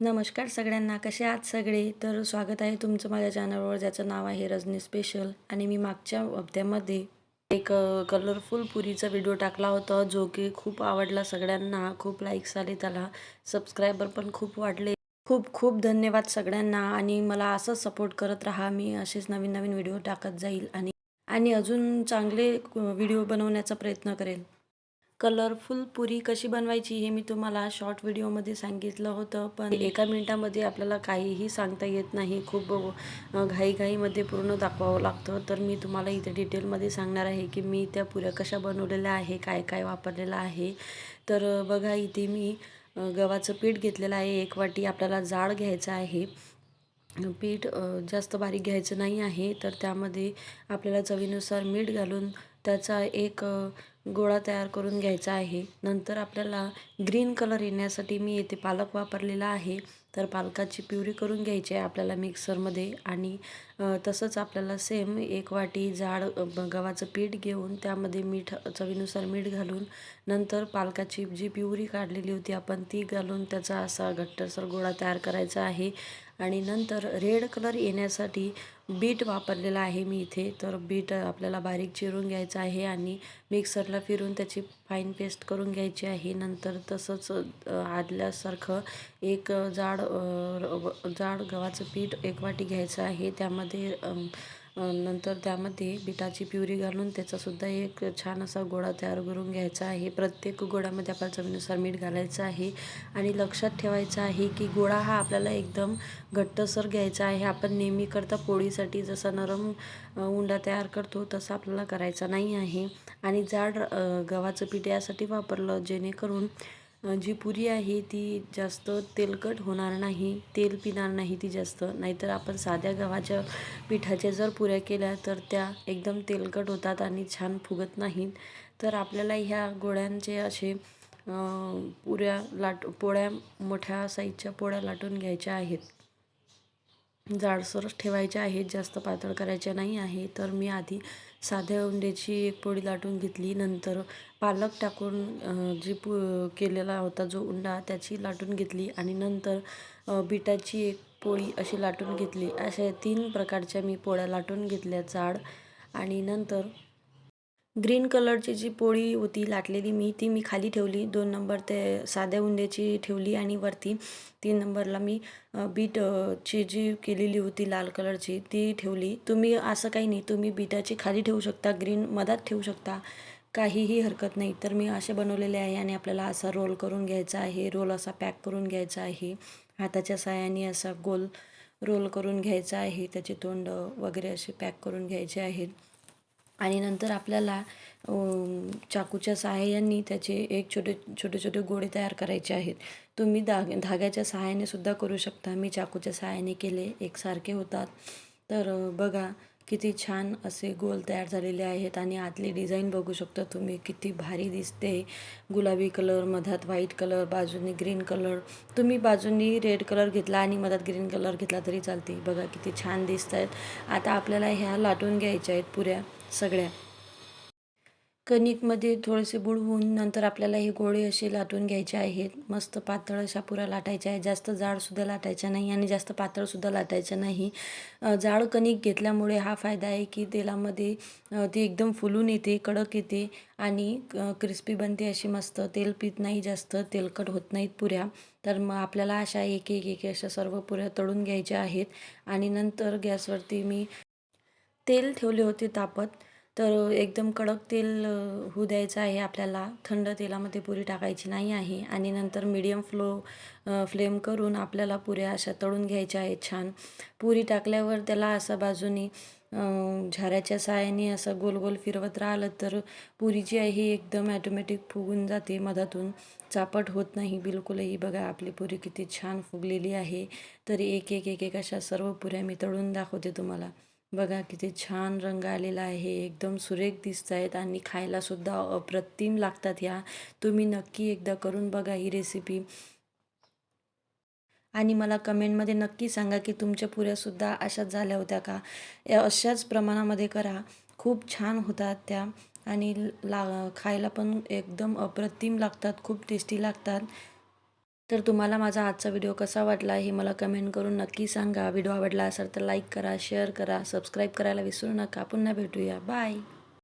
नमस्कार सगळ्यांना कसे आहात सगळे? तर स्वागत आहे तुमचं माझ्या चॅनलवर ज्याचं नाव आहे रजनी स्पेशल आणि मी मागच्या हप्त्यामध्ये एक कलरफुल पुरीचा व्हिडिओ टाकला होता जो की खूप आवडला सगळ्यांना. खूप लाईक्स आले त्याला. सबस्क्रायबर पण खूप वाढले. खूप खूप धन्यवाद सगळ्यांना. आणि मला असंच सपोर्ट करत राहा. मी असेच नवीन नवीन व्हिडिओ टाकत जाईल. आणि आणि अजून चांगले व्हिडिओ बनवण्याचा प्रयत्न करेल. कलरफुल पुरी कशी बनवायची हे मी तुम्हाला शॉर्ट व्हिडिओमध्ये सांगितलं होतं. पण एका मिनटामध्ये आपल्याला काहीही सांगता येत नाही. खूप घाईघाईमध्ये पूर्ण दाखवावं लागतं. तर मी तुम्हाला इथे डिटेलमध्ये सांगणार आहे की मी त्या पुऱ्या कशा बनवलेल्या आहे काय काय वापरलेलं आहे. तर बघा इथे मी गव्हाचं पीठ घेतलेलं आहे. एक वाटी आपल्याला जाड घ्यायचं आहे. पीठ जास्त बारीक घ्यायचं नाही आहे. तर त्यामध्ये आपल्याला चवीनुसार मीठ घालून त्याचा एक गोळा तयार करून घ्यायचा आहे. नंतर आपल्याला ग्रीन कलर येण्यासाठी मी येथे पालक वापरलेला आहे. तर पालकाची प्युरी करून घ्यायची आहे आपल्याला मिक्सरमध्ये आणि तसंच आपल्याला सेम एक वाटी जाड गव्हाचं पीठ घेऊन त्यामध्ये मीठ चवीनुसार मीठ घालून नंतर पालकाची जी प्युरी काढलेली होती आपण ती घालून त्याचा असा घट्टसर गोळा तयार करायचा आहे. आणि नंतर रेड कलर येण्यासाठी बीट वापरलेला आहे मी इथे. तर बीट आपल्याला बारीक चिरून घ्यायचं आहे आणि मिक्सरला फिरून त्याची फाईन पेस्ट करून घ्यायची आहे. नंतर तसंच आदल्यासारखं एक जाड जाड गव्हाचं पीठ एक वाटी घ्यायचं आहे. त्यामध्ये नंतर त्यामध्ये बिटाची प्युरी घालून त्याचासुद्धा एक छान असा गोळा तयार करून घ्यायचा आहे. प्रत्येक गोळ्यामध्ये आपल्याला चवीनुसार मीठ घालायचं आहे. आणि लक्षात ठेवायचं आहे की गोळा हा आपल्याला एकदम घट्टसर घ्यायचा आहे. आपण नेहमी करता पोळीसाठी जसा नरम उंडा तयार करतो तसा आपल्याला करायचा नाही आहे. आणि जाड गव्हाचं पीठ यासाठी वापरलं जेणेकरून जी पुरी आहे ती जास्त तेलकट होणार नाही. तेल पिणार नाही ती जास्त. नाहीतर आपण साध्या गव्हाच्या पिठाच्या जर पुऱ्या केल्या तर त्या एकदम तेलकट होतात आणि छान फुगत नाहीत. तर आपल्याला ह्या गोळ्यांचे असे पुऱ्या लाट पोळ्या मोठ्या साईजच्या पोळ्या लाटून घ्यायच्या आहेत. जाडसरच ठेवायच्या आहेत जास्त पातळ करायच्या नाही आहे. तर मी आधी साध्या उंड्याची एक पोळी लाटून घेतली. नंतर पालक टाकून जी पु केलेला होता जो उंडा त्याची लाटून घेतली. आणि नंतर बिटाची एक पोळी अशी लाटून घेतली. अशा तीन प्रकारच्या मी पोळ्या लाटून घेतल्या जाड. आणि नंतर ग्रीन कलरची जी पोळी होती लाटलेली मी ती मी खाली ठेवली. दोन नंबर ते साध्या उंड्याची ठेवली आणि वरती तीन नंबरला मी बीटची जी केलेली होती लाल कलरची ती ठेवली. तुम्ही असं काही नाही तुम्ही बीटाची खाली ठेवू शकता ग्रीन मधात ठेवू शकता. काहीही हरकत नाही. तर मी असे बनवलेले आहे आणि आपल्याला असा रोल करून घ्यायचा आहे. रोल असा पॅक करून घ्यायचा आहे. हाताच्या साहाय्याने असा गोल रोल करून घ्यायचा आहे. त्याचे तोंड वगैरे असे पॅक करून घ्यायचे आहेत. आणि नंतर आपल्याला चाकूच्या सहाय्याने त्याचे एक छोटे छोटे छोटे गोळे तयार करायचे आहेत. तुम्ही धाग धाग्याच्या सहाय्याने सुद्धा करू शकता. मी चाकूच्या सहाय्याने केले. एकसारखे होतात. तर बघा किती छान असे गोल तयार झालेले आहेत आणि आतली डिझाईन बघू शकता तुम्ही. किती भारी दिसते. गुलाबी कलर मधात व्हाईट कलर बाजूनी ग्रीन कलर. तुम्ही बाजूनी रेड कलर घेतला आणि मधात ग्रीन कलर घेतला तरी चालते. बघा किती छान दिसत आहेत आता आपल्याला ह्या लाटून घ्यायच्या आहेत पुऱ्या सगळ्या. कणिकमध्ये थोडेसे बुडवून नंतर आपल्याला हे गोळे असे लाटून घ्यायचे आहेत. मस्त पातळ अशा पुऱ्या लाटायच्या आहेत. जास्त जाडसुद्धा लाटायच्या नाही आणि जास्त पातळसुद्धा लाटायचं नाही. जाड कणिक घेतल्यामुळे हा फायदा आहे की तेलामध्ये ती एकदम फुलून येते कडक येते आणि क्रिस्पी बनते अशी मस्त. तेल पित नाही जास्त तेलकट होत नाहीत पुऱ्या. तर मग आपल्याला अशा एक एक एक अशा सर्व पुऱ्या तळून घ्यायच्या आहेत. आणि नंतर गॅसवरती मी तेल ठेवले होते तापत. तर एकदम कडक तेल होऊ द्यायचं आहे आपल्याला. थंड तेलामध्ये पुरी टाकायची नाही आहे. आणि नंतर मीडियम फ्लो फ्लेम करून आपल्याला पुऱ्या अशा तळून घ्यायच्या आहेत छान. पुरी टाकल्यावर त्याला असा बाजूनी झाऱ्याच्या साहाय्याने असं गोल गोल फिरवत राहिलं तर पुरी जी आहे ही एकदम ॲटोमॅटिक फुगून जाते मधातून. चापट होत नाही. बिलकुलही बघा आपली पुरी किती छान फुगलेली आहे. तरी एक एक एक एक अशा सर्व पुऱ्या मी तळून दाखवते तुम्हाला. बघा किती छान रंग आलेला आहे. एकदम सुरेख दिसत आहेत आणि खायलासुद्धा अप्रतिम लागतात ह्या. तुम्ही नक्की एकदा करून बघा ही रेसिपी आणि मला कमेंटमध्ये नक्की सांगा की तुमच्या पुऱ्यासुद्धा अशाच झाल्या होत्या का? या अशाच प्रमाणामध्ये करा. खूप छान होतात त्या. आणि ला खायला पण एकदम अप्रतिम लागतात. खूप टेस्टी लागतात. तर तुम्हाला माझा आजचा व्हिडिओ कसा वाटला हे मला कमेंट करून नक्की सांगा. व्हिडिओ आवडला असेल तर लाईक करा शेअर करा सबस्क्राईब करायला विसरू नका. पुन्हा भेटूया. बाय